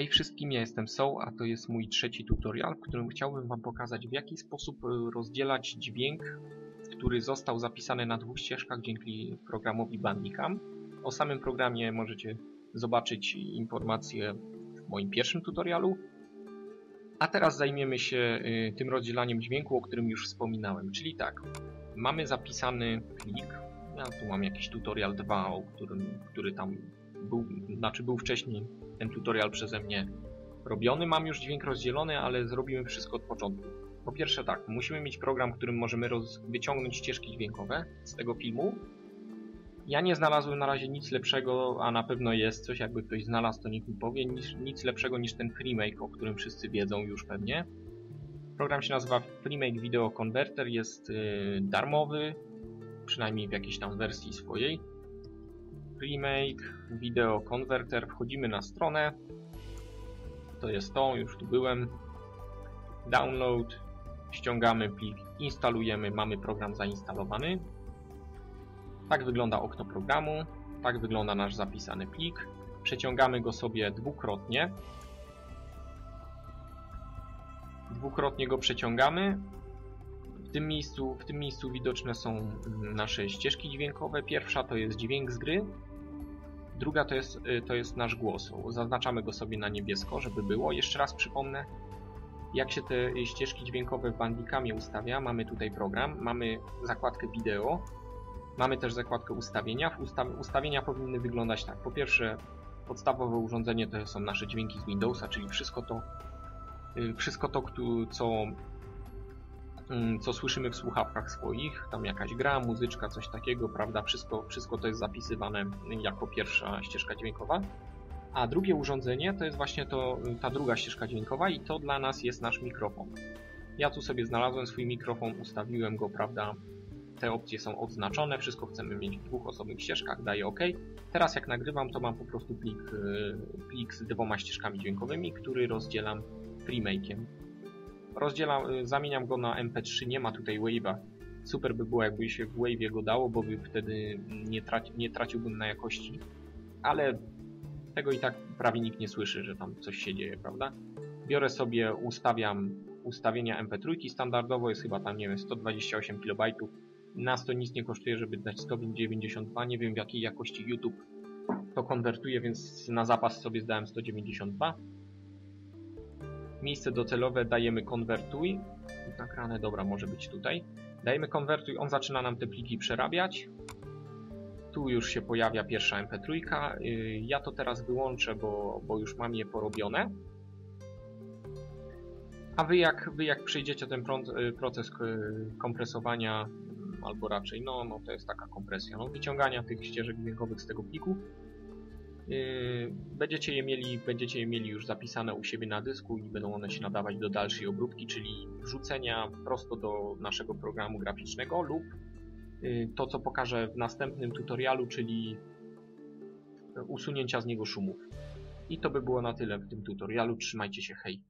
Hej wszystkim, ja jestem Soul, a to jest mój trzeci tutorial, w którym chciałbym Wam pokazać w jaki sposób e, rozdzielać dźwięk, który został zapisany na dwóch ścieżkach dzięki programowi Bandicam. O samym programie możecie zobaczyć informacje w moim pierwszym tutorialu. A teraz zajmiemy się e, tym rozdzielaniem dźwięku, o którym już wspominałem. Czyli tak, mamy zapisany plik, ja tu mam jakiś tutorial 2, o którym, który tam był, znaczy był wcześniej ten tutorial przeze mnie robiony. Mam już dźwięk rozdzielony, ale zrobimy wszystko od początku. Po pierwsze tak, musimy mieć program, którym możemy wyciągnąć ścieżki dźwiękowe z tego filmu. Ja nie znalazłem na razie nic lepszego, a na pewno jest coś, jakby ktoś znalazł, to niech mi powie, nic, nic lepszego niż ten FreeMake, o którym wszyscy wiedzą już pewnie. Program się nazywa FreeMake Video Converter, jest yy, darmowy, przynajmniej w jakiejś tam wersji swojej. Remake, Video Converter, wchodzimy na stronę. To jest to, już tu byłem. Download, ściągamy plik, instalujemy, mamy program zainstalowany. Tak wygląda okno programu, tak wygląda nasz zapisany plik. Przeciągamy go sobie dwukrotnie. Dwukrotnie go przeciągamy. W tym miejscu, w tym miejscu widoczne są nasze ścieżki dźwiękowe. Pierwsza to jest dźwięk z gry, Druga to jest, y, to jest nasz głos. Zaznaczamy go sobie na niebiesko, żeby było. Jeszcze raz przypomnę, jak się te ścieżki dźwiękowe w Bandicamie ustawia. Mamy tutaj program, mamy zakładkę wideo, mamy też zakładkę ustawienia. ustawienia powinny wyglądać tak. Po pierwsze, podstawowe urządzenie to są nasze dźwięki z Windowsa, czyli wszystko to, y, wszystko to, co co słyszymy w słuchawkach swoich, tam jakaś gra, muzyczka, coś takiego, prawda, wszystko, wszystko to jest zapisywane jako pierwsza ścieżka dźwiękowa. A drugie urządzenie to jest właśnie to, ta druga ścieżka dźwiękowa i to dla nas jest nasz mikrofon. Ja tu sobie znalazłem swój mikrofon, ustawiłem go, prawda, te opcje są odznaczone, wszystko chcemy mieć w dwóch osobnych ścieżkach, daję OK. Teraz jak nagrywam, to mam po prostu plik, y, plik z dwoma ścieżkami dźwiękowymi, który rozdzielam FreeMake'iem rozdzielam, y, zamieniam go na MP3, nie ma tutaj wave'a. Super by było, jakby się w wave'ie go dało, bo by wtedy nie, traci, nie traciłbym na jakości. Ale tego i tak prawie nikt nie słyszy, że tam coś się dzieje, prawda? Biorę sobie, ustawiam ustawienia MP3 standardowo, jest chyba tam, nie wiem, 128 KB. Nas to nic nie kosztuje, żeby dać 192, nie wiem w jakiej jakości YouTube to konwertuje, więc na zapas sobie zdałem 192 miejsce docelowe dajemy konwertuj. Nagrane, dobra, może być tutaj. Dajemy konwertuj, on zaczyna nam te pliki przerabiać. Tu już się pojawia pierwsza mp3. Y, ja to teraz wyłączę, bo, bo już mam je porobione. A wy jak, wy jak przejdziecie ten y, proces kompresowania, mm, albo raczej, no, no to jest taka kompresja, no, wyciągania tych ścieżek dźwiękowych z tego pliku, będziecie je, mieli, będziecie je mieli już zapisane u siebie na dysku i będą one się nadawać do dalszej obróbki, czyli wrzucenia prosto do naszego programu graficznego lub yy, to, co pokażę w następnym tutorialu, czyli usunięcia z niego szumów. I to by było na tyle w tym tutorialu. Trzymajcie się, hej!